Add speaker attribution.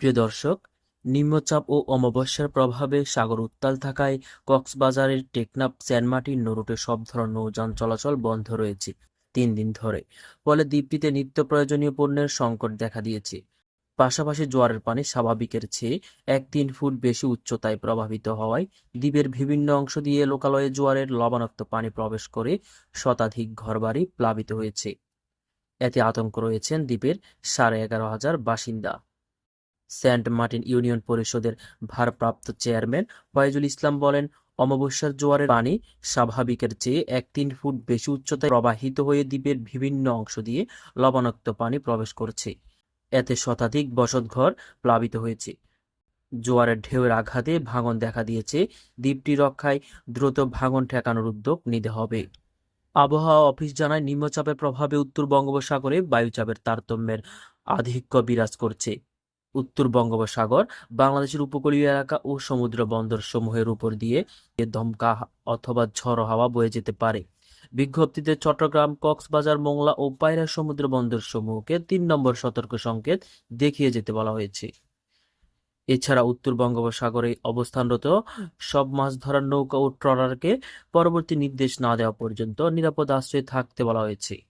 Speaker 1: প্রিয় দর্শক, নিম্নচাপ ও অমাবস্যার প্রভাবে সাগর উত্তাল থাকায় কক্সবাজারের টেকনাফ, সেন্ট মার্টিন রুটে সব ধরনের নৌযান চলাচল বন্ধ রয়েছে তিন দিন ধরে। ফলে দ্বীপটিতে নিত্য প্রয়োজনীয় পণ্যের সংকট দেখা দিয়েছে। পাশাপাশি জোয়ারের পানি স্বাভাবিকের চেয়ে এক তিন ফুট বেশি উচ্চতায় প্রভাবিত হওয়ায় দ্বীপের বিভিন্ন অংশ দিয়ে লোকালয়ে জোয়ারের লবণাক্ত পানি প্রবেশ করে শতাধিক ঘরবাড়ি প্লাবিত হয়েছে। এতে আতঙ্ক রয়েছেন দ্বীপের সাড়ে এগারো হাজার বাসিন্দা। সেন্ট মার্টিন ইউনিয়ন পরিষদের ভারপ্রাপ্ত চেয়ারম্যান ফয়জুল ইসলাম বলেন, অমাবস্যার জোয়ারের পানি স্বাভাবিকের চেয়ে এক তিন ফুট বেশি উচ্চতায় প্রবাহিত হয়ে দ্বীপের বিভিন্ন অংশ দিয়ে লবণাক্ত পানি প্রবেশ করছে। এতে শতাধিক বসতঘর প্লাবিত হয়েছে। জোয়ারের ঢেউয়ের আঘাতে ভাঙন দেখা দিয়েছে। দ্বীপটি রক্ষায় দ্রুত ভাঙন ঠেকানোর উদ্যোগ নিতে হবে। আবহাওয়া অফিস জানায়, নিম্নচাপের প্রভাবে উত্তর বঙ্গোপসাগরে বায়ুচাপের তারতম্যের আধিক্য বিরাজ করছে। উত্তর বঙ্গোপসাগর, বাংলাদেশের উপকূলীয় এলাকা ও সমুদ্র বন্দর সমূহের উপর দিয়ে এ দমকা অথবা ঝড়ো হাওয়া বয়ে যেতে পারে। বিজ্ঞপ্তিতে চট্টগ্রাম, কক্সবাজার, মোংলা ও পায়রা সমুদ্র বন্দর সমূহকে তিন নম্বর সতর্ক সংকেত দেখিয়ে যেতে বলা হয়েছে। এছাড়া উত্তর বঙ্গোপসাগরে অবস্থানরত সব মাছ ধরার নৌকা ও ট্রলারকে পরবর্তী নির্দেশ না দেওয়া পর্যন্ত নিরাপদ আশ্রয়ে থাকতে বলা হয়েছে।